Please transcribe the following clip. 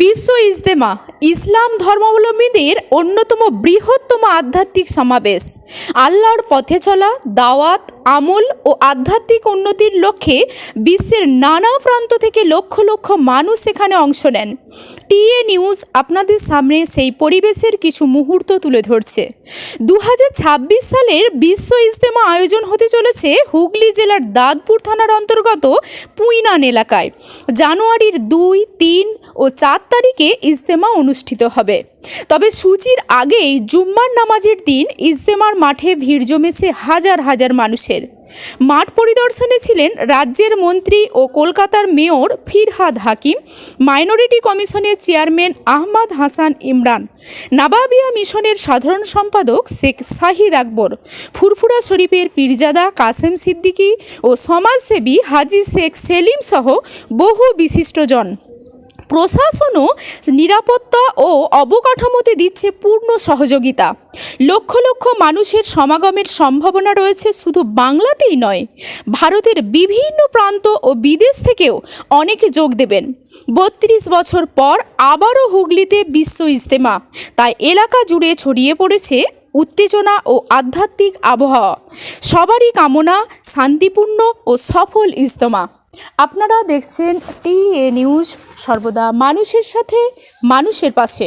বিশ্ব ইজতেমা, ইসলাম ধর্মাবলম্বীদের অন্যতম বৃহত্তম আধ্যাত্মিক সমাবেশ। আল্লাহর পথে চলা, দাওয়াত, আমল ও আধ্যাত্মিক উন্নতির লক্ষ্যে বিশ্বের নানা প্রান্ত থেকে লক্ষ লক্ষ মানুষ এখানে অংশ নেন। টিএ নিউজ আপনাদের সামনে সেই পরিবেশের কিছু মুহূর্ত তুলে ধরছে। দু হাজার ছাব্বিশ সালের বিশ্ব ইজতেমা আয়োজন চলেছে হুগলি জেলার দাঁতপুর থানার অন্তর্গত পুইনান এলাকায়। জানুয়ারির দুই, তিন ও চার তারিখে ইজতেমা অনুষ্ঠিত হবে। তবে সূচির আগেই জুম্মার নামাজের দিন ইজতেমার মাঠে ভিড় জমেছে হাজার হাজার মানুষের। মাঠ পরিদর্শনে ছিলেন রাজ্যের মন্ত্রী ও কলকাতার মেয়র ফিরহাদ হাকিম, মাইনরিটি কমিশনের চেয়ারম্যান আহমদ হাসান ইমরান, নাবাবিয়া মিশনের সাধারণ সম্পাদক শেখ শাহিদ আকবর, ফুরফুরা শরীফের পীরজাদা কাসেম সিদ্দিকী ও সমাজসেবী হাজি শেখ সেলিম সহ বহু বিশিষ্টজন। প্রশাসনও নিরাপত্তা ও অবকাঠামোতে দিচ্ছে পূর্ণ সহযোগিতা। লক্ষ লক্ষ মানুষের সমাগমের সম্ভাবনা রয়েছে শুধু বাংলাতেই নয়, ভারতের বিভিন্ন প্রান্ত ও বিদেশ থেকেও অনেকে যোগ দেবেন। বত্রিশ বছর পর আবারও হুগলিতে বিশ্ব ইজতেমা, তাই এলাকা জুড়ে ছড়িয়ে পড়েছে উত্তেজনা ও আধ্যাত্মিক আবহাওয়া। সবারই কামনা শান্তিপূর্ণ ও সফল ইজতেমা। আপনারা দেখছেন টি এ নিউজ সর্বদা মানুষের সাথে মানুষের পাশে।